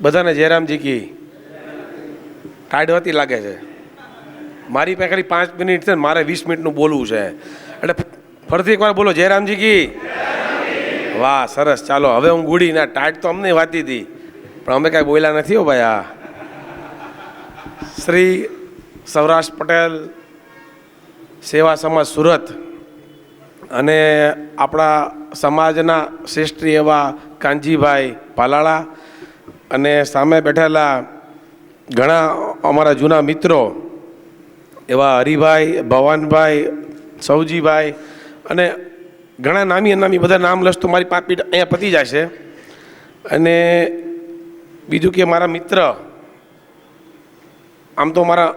બધાને જયરામજી કી. કાઢવાતી લાગે છે. મારી પાસે ખાલી પાંચ મિનિટ છે ને મારે વીસ મિનિટનું બોલવું છે. એટલે ફરીથી એકવાર બોલો જયરામજી કી. વાહ, સરસ. ચાલો, હવે હું ગુડી, ના ટાટ તો અમને વાતી હતી. પણ અમે કાંઈ બોલ્યા નથી હો ભાઈ આ. શ્રી સૌરાષ્ટ્ર પટેલ સેવા સમાજ સુરત અને આપણા સમાજના શ્રેષ્ઠી એવા કાનજીભાઈ પાલાળા અને સામે બેઠેલા ઘણા અમારા જૂના મિત્રો, એવા હરિભાઈ, ભવાનભાઈ સૌજીભાઈ અને ઘણા નામી નામી બધા નામ લસ તો મારી મિનિટ અહીંયા પતી જશે અને બીજું કે મારા મિત્ર, આમ તો મારા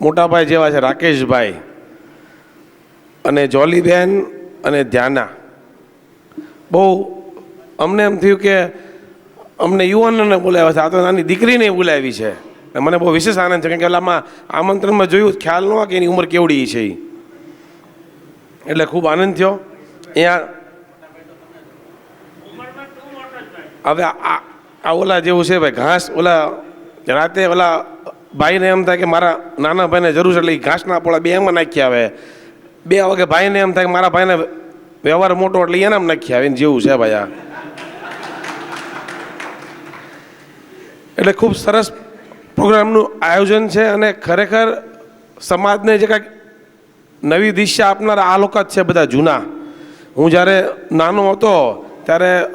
મોટાભાઈ જેવા છે, રાકેશભાઈ અને જોલીબેન અને ધ્યાના. બહુ અમને એમ થયું કે અમને યુવાનોને બોલાવ્યા છે. આ તો નાની દીકરીને બોલાવી છે. મને બહુ વિશેષ આનંદ છે કારણ કે ઓલામાં આમંત્રણમાં જોયું, ખ્યાલ ન કે એની ઉંમર કેવડી છે એ એટલે ખૂબ આનંદ થયો. અહીંયા હવે આ ઓલા જેવું છે ભાઈ ઘાસ, ઓલા રાતે ઓલા ભાઈને એમ થાય કે મારા નાના ભાઈને જરૂર છે, એટલે ઘાસના પોળા બે એમાં નાખ્યા આવે. બે વાગે ભાઈને એમ થાય કે મારા ભાઈને વ્યવહાર મોટો એટલે એને એનામાં નાખ્યા આવે જેવું છે ભાઈ આ. એટલે ખૂબ સરસ પ્રોગ્રામનું આયોજન છે અને ખરેખર સમાજને જે કાંઈક નવી દિશા આપનારા આ લોકો જ છે બધા જૂના. હું જ્યારે નાનો હતો, ત્યારે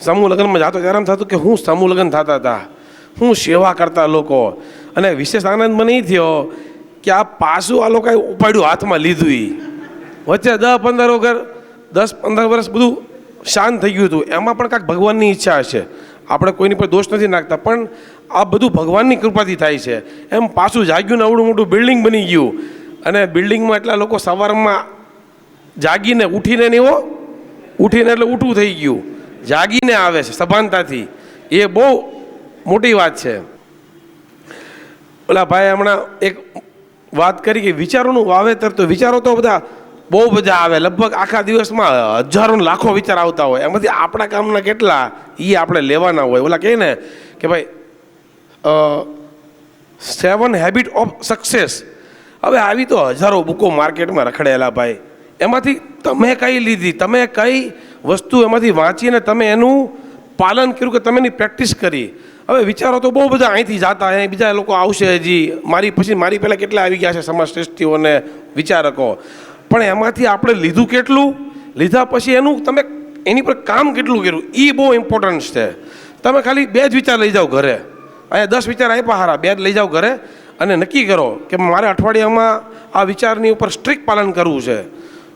સમૂહ લગ્નમાં જતો ત્યારે એમ થતું કે હું સમૂહ લગ્ન થતા હતા. હું સેવા કરતા લોકો. અને વિશેષ આનંદ મને એ થયો કે આ પાછું આ લોકોએ ઉપાડ્યું હાથમાં લીધું એ વચ્ચે દસ પંદર વગર, દસ પંદર વર્ષ બધું શાંત થઈ ગયું હતું. એમાં પણ કાંઈક ભગવાનની ઈચ્છા હશે. આપણે કોઈની પર દોષ નથી નાખતા, પણ આ બધું ભગવાનની કૃપાથી થાય છે. એમ પાછું જાગ્યું ને આવડું મોટું બિલ્ડિંગ બની ગયું. અને બિલ્ડિંગમાં એટલા લોકો સવારમાં જાગીને ઉઠીને ને એવો, ઉઠીને એટલે ઊઠું થઈ ગયું. જાગીને આવે છે સભાનતાથી. એ બહુ મોટી વાત છે. ઓલા ભાઈ હમણાં એક વાત કરી કે વિચારોનું વાવેતર, તો વિચારો તો બધા બહુ બધા આવે. લગભગ આખા દિવસમાં હજારો લાખો વિચાર આવતા હોય. એમાંથી આપણા કામના કેટલા એ આપણે લેવાના હોય. ઓલા કહે ને કે ભાઈ સેવન હેબિટ ઓફ સક્સેસ હવે આવી તો હજારો બુકો માર્કેટમાં રખડેલા ભાઈ. એમાંથી તમે કઈ લીધી? તમે કઈ વસ્તુ એમાંથી વાંચીને તમે એનું પાલન કર્યું કે તમે એની પ્રેક્ટિસ કરી? હવે વિચારો તો બહુ બધા અહીંથી જતા અહીં બીજા લોકો આવશે હજી. મારી પછી મારી પહેલાં કેટલા આવી ગયા છે સમાજ શ્રેષ્ઠીઓને વિચારકો? પણ એમાંથી આપણે લીધું કેટલું? લીધા પછી એનું તમે એની પર કામ કેટલું કર્યું? એ બહુ ઇમ્પોર્ટન્સ છે. તમે ખાલી બે જ વિચાર લઈ જાઓ ઘરે. અહીંયા દસ વિચાર આપ્યા હારા, બે જ લઈ જાઓ ઘરે અને નક્કી કરો કે મારે અઠવાડિયામાં આ વિચારની ઉપર સ્ટ્રિક્ટ પાલન કરવું છે.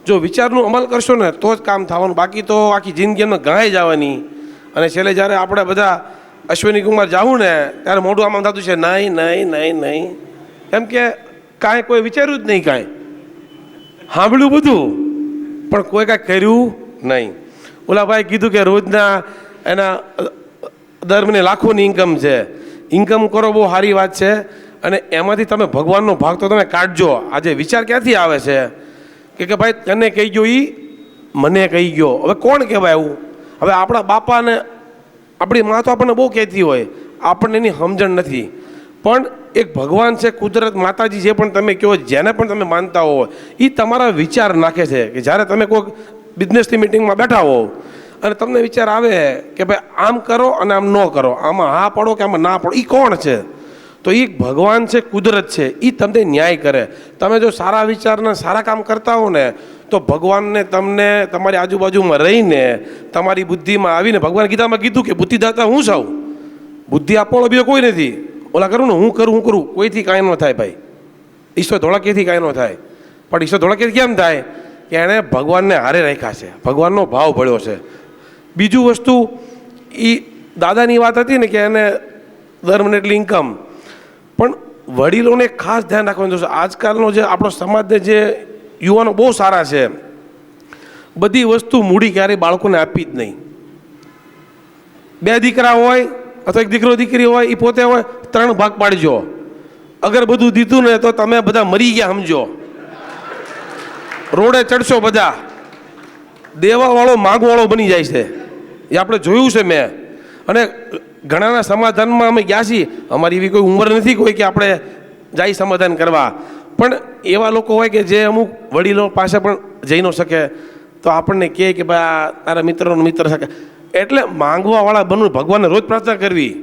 જો વિચારનું અમલ કરશો ને, તો જ કામ થવાનું. બાકી તો આખી જિંદગી એમને ગાય જવાની. અને છેલ્લે જ્યારે આપણે બધા અશ્વિની કુમાર જાવું ને, ત્યારે મોઢું આમાં થતું છે, નહીં નહીં નહીં નહીં. કેમ કે કાંઈ કોઈ વિચાર્યું જ નહીં કાંઈ. સાંભળ્યું બધું? પણ કોઈ કાંઈ કર્યું નહીં. ઓલા ભાઈ કીધું કે રોજના એના દર મહિને લાખોની ઇન્કમ છે. ઇન્કમ કરો બહુ સારી વાત છે. અને એમાંથી તમે ભગવાનનો ભાગ તો તમે કાઢજો. આજે વિચાર ક્યાંથી આવે છે? કે ભાઈ, તને કહી ગયો એ મને કહી ગયો. હવે કોણ કહેવાય એવું હવે આપણા બાપાને, આપણી મા તો આપણને બહુ કહેતી હોય. આપણને એની સમજણ નથી. પણ એક ભગવાન છે, કુદરત માતાજી જે પણ તમે કહો જેને પણ તમે માનતા હો એ તમારા વિચાર નાખે છે કે જ્યારે તમે કોઈક બિઝનેસની મિટિંગમાં બેઠા હો અને તમને વિચાર આવે કે ભાઈ આમ કરો અને આમ ન કરો, આમાં હા પડો કે આમાં ના પડો એ કોણ છે? તો એ ભગવાન છે, કુદરત છે એ તમને ન્યાય કરે. તમે જો સારા વિચારના, સારા કામ કરતા હો ને, તો ભગવાનને તમને તમારી આજુબાજુમાં રહીને, તમારી બુદ્ધિમાં આવીને ભગવાન ગીતામાં કીધું કે બુદ્ધિદાતા હું છું? બુદ્ધિ આપવાનો બીજો કોઈ નથી. ઓલા કરું ને, હું કરું હું કરું, કોઈથી કાંઈ ન થાય ભાઈ. ઈશ્વર ધોળકીથી કાંઈ ન થાય. પણ ઈશ્વર ધોળકી કેમ થાય? કે એણે ભગવાનને હારે રાખ્યા છે. ભગવાનનો ભાવ ભળ્યો છે. બીજું વસ્તુ એ દાદાની વાત હતી ને કે એને દર મિનિટની ઇન્કમ પણ વડીલોને ખાસ ધ્યાન રાખવાનું છે આજકાલનો જે આપણો સમાજને જે યુવાનો બહુ સારા છે, બધી વસ્તુ મૂડી ક્યારેય બાળકોને આપી જ નહીં. બે દીકરા હોય અથવા એક દીકરો દીકરી હોય એ પોતે હોય, ત્રણ ભાગ પાડજો. અગર બધું દીધું ને તો તમે બધા મરી ગયા સમજો. રોડે ચડશો બધા. દેવાવાળો માગવાળો બની જાય છે. એ આપણે જોયું છે મેં. અને ઘણાના સમાધાનમાં અમે ગયા છીએ. અમારી એવી કોઈ ઉંમર નથી કોઈ કે આપણે જાય સમાધાન કરવા. પણ એવા લોકો હોય કે જે અમુક વડીલો પાસે પણ જઈ ન શકે. તો આપણને કહે કે ભાઈ તારા મિત્રનો મિત્ર શકે એટલે માંગવાવાળા બનવું, ભગવાનને રોજ પ્રાર્થના કરવી.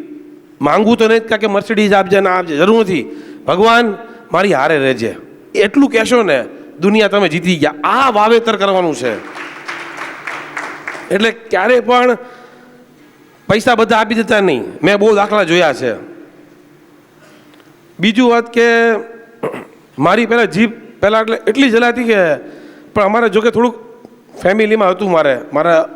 માંગવું તો નહીં કે મર્સિડીઝ આપજે ના આપજે, જરૂર નથી. ભગવાન મારી હારે રહેજે. એટલું કહેશો ને, દુનિયા તમે જીતી ગયા. આ વાવેતર કરવાનું છે. એટલે ક્યારે પણ પૈસા બધા આપી દેતા નહીં. મેં બહુ દાખલા જોયા છે. બીજું વાત કે, મારી પહેલાં જીભ પહેલાં એટલે એટલી જલાતી કે, પણ અમારે જોકે થોડુંક ફેમિલીમાં હતું મારે. મારા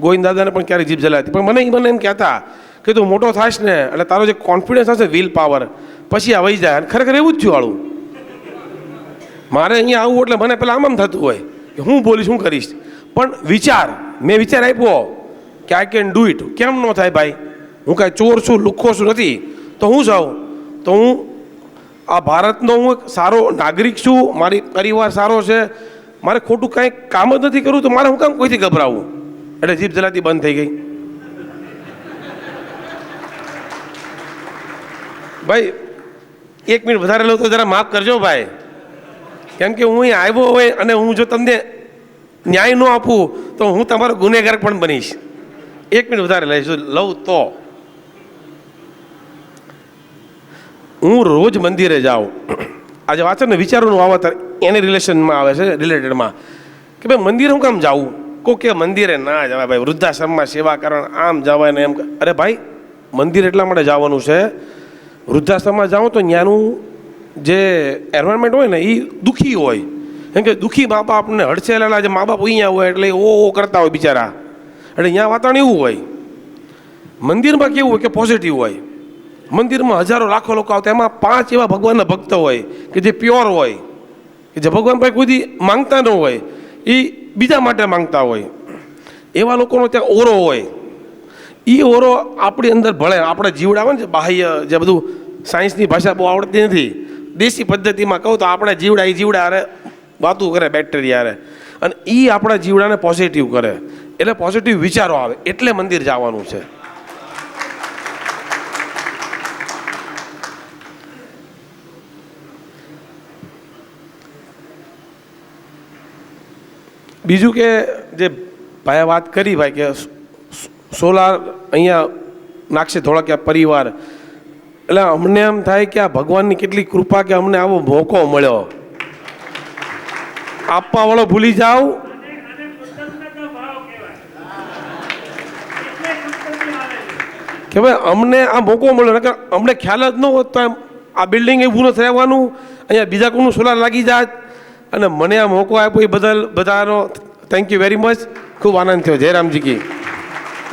ગોવિંદ દાદાને પણ ક્યારેક જીભ જલાતી પણ મને એ મને એમ કહેતા કે તું મોટો થાશ ને, એટલે તારો જે કોન્ફિડન્સ હશે વિલ પાવર પછી આ વહી જાય. અને ખરેખર એવું જ થયું વાળું મારે અહીંયા આવવું એટલે મને પહેલાં આમ આમ થતું હોય કે હું બોલીશ, હું કરીશ. પણ વિચાર, મેં વિચાર આપ્યો કે આઈ કેન ડૂ ઇટ કેમ ન થાય ભાઈ? હું કાંઈ ચોર છું લુખ્ખો છું નથી. તો હું જાઉં? તો હું આ ભારતનો હું એક સારો નાગરિક છું, મારી પરિવાર સારો છે. મારે ખોટું કાંઈ કામ જ નથી કરવું, તો મારે હું કામ કોઈથી ગભરાવું? એટલે જીભ જલાતી બંધ થઈ ગઈ. ભાઈ, એક મિનિટ વધારે લઉં તો જરા માફ કરજો ભાઈ. કેમ કે હું આવ્યો હોય અને હું જો તમને ન્યાય ન આપું, તો હું તમારો ગુનેગાર પણ બનીશ. એક મિનિટ વધારે લઈશ, લઉં તો. હું રોજ મંદિરે જાઉં. આજે વાંચો ને વિચારોનું વાવતર એને રિલેશનમાં આવે છે રિલેટેડમાં કે ભાઈ, મંદિરે હું કામ જાઉં? કોઈ કે મંદિરે ના જવાય ભાઈ, વૃદ્ધાશ્રમમાં સેવા કરવા આમ જવાય ને એમ અરે ભાઈ, મંદિર એટલા માટે જવાનું છે, વૃદ્ધાશ્રમમાં જાઓ તો ત્યાંનું જે એન્વાયરમેન્ટ હોય ને એ દુઃખી હોય. કેમ કે દુઃખી મા બાપને હડસેલા જે મા બાપ અહીંયા હોય એટલે ઓ ઓ કરતા હોય બિચારા. એટલે અહીંયા વાતાવરણ એવું હોય. મંદિરમાં કેવું હોય કે પોઝિટિવ હોય. મંદિરમાં હજારો લાખો લોકો આવતા, એમાં પાંચ એવા ભગવાનના ભક્ત હોય કે જે પ્યોર હોય. કે જે ભગવાન ભાઈ કોઈ માંગતા ન હોય. એ બીજા માટે માંગતા હોય. એવા લોકોનો ત્યાં ઓરો હોય. એ ઓરો આપણી અંદર ભળે. આપણે જીવડાવે ને બાહ્ય જે બધું સાયન્સની ભાષા બહુ આવડતી નથી. દેશી પદ્ધતિમાં કહું તો આપણે જીવડા એ જીવડા અરે વાતું કરે બેક્ટેરિયા અરે અને એ આપણા જીવડાને પોઝિટિવ કરે. એટલે પોઝિટિવ વિચારો આવે. એટલે મંદિર જવાનું છે. બીજું કે જે ભાઈએ વાત કરી ભાઈ કે સોલાર અહીંયા નાખશે થોડા કે પરિવાર. એટલે અમને એમ થાય કે આ ભગવાનની કેટલી કૃપા કે અમને આવો મોકો મળ્યો. આપવા વાળો ભૂલી જાઓ. કે ભાઈ અમને આ મોકો મળ્યો, નકર અમને ખ્યાલ જ ન હોત તો આ બિલ્ડિંગ એવું નથી રહેવાનું, અહીંયા બીજા કોઈનું સોલાર લાગી જાત. અને મને આ મોકો આપ્યો એ બદલ બધાનો થેન્ક યુ વેરી મચ ખૂબ આનંદ થયો. જયરામજી કી